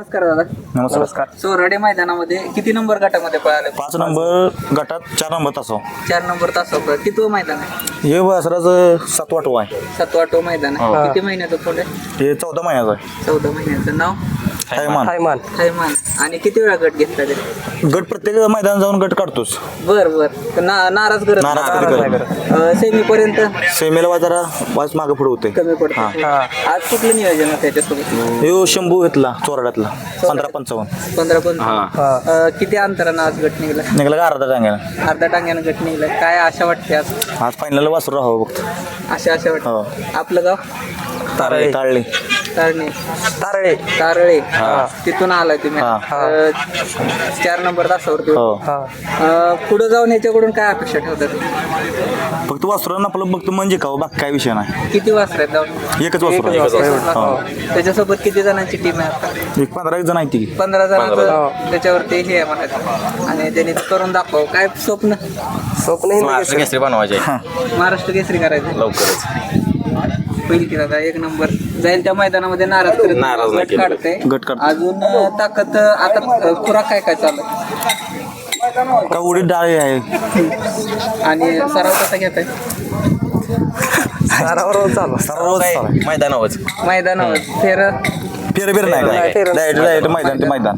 नमस्कार दादा. नमस्कार. सोरडे मैदानामध्ये किती नंबर गटामध्ये पळाले? पाच नंबर गटात चार नंबर तासाव चार नंबर तासावर किती मैदान आहे? हे वासराचं सात वाटव आहे. सातवा आठवं मैदान आहे. हो. किती महिन्याचं पुढे? हे चौदा महिन्याचं आहे. चौदा महिन्याचं. नाव? हैमान हैमान आणि किती वेळा गट घेतला ते? गट प्रत्येक मैदान जाऊन गट काढतोच बर बर. तर ना नाराज करत नाराज कधी करत. सेमी पर्यंत सेमेला जरा वाच मागे पुढे होते कमी पडतो आज कुठलं नियोजन त्याच्यासोबत हे शंभू घेतला चोराड्यातला. पंधरा पंचावन्न. पंधरा पंधरा किती अंतरानं आज गट निघला? निघाला का अर्धा टांग्याला अर्धा टांग्यानं गट निघला. काय आशा वाटते आज? आज फायनल वासरू राहावं फक्त. आशा आशा वाटते. हो. आपलं गाव? ताळले ताळले तारणे. तारळे. तारळे. तिथून आलाय तुम्ही. हा. अ, चार नंबर तासावरती. हो. अ, पुढे जाऊन याच्याकडून काय अपेक्षा ठेवतात फक्त वासरांना आपलं फक्त म्हणजे का बाकी काय विषय नाही. किती वाजता आहेत जाऊन? एकच वासरू आहे. एकच वासरू. हो. त्याच्यासोबत किती जणांची टीम आहे आता? एक पंधरा एक जण आहे ती. पंधरा जणांचं त्याच्यावरती हे आहे म्हणायचं. आणि त्यांनी करून दाखव. काय स्वप्न? स्वप्न महाराष्ट्र केसरी बनवायचे. महाराष्ट्र केसरी करायचं. लवकरच. होईल की दादा? एक नंबर. जाईल त्या मैदानामध्ये नाराज करत नाराज नाही गट केलं. काढते गट काढते. अजून अ, ताकद अ, आता खुराक काय काय चालू आहे? का उडीद डाळी आहे? आणि सराव कसा घेताय? सारावर चालू सर्व मैदानावरच. मैदानावर. फेर फेर बिर नाही काय? डायरेक्ट डायरेक्ट मैदान ते मैदान.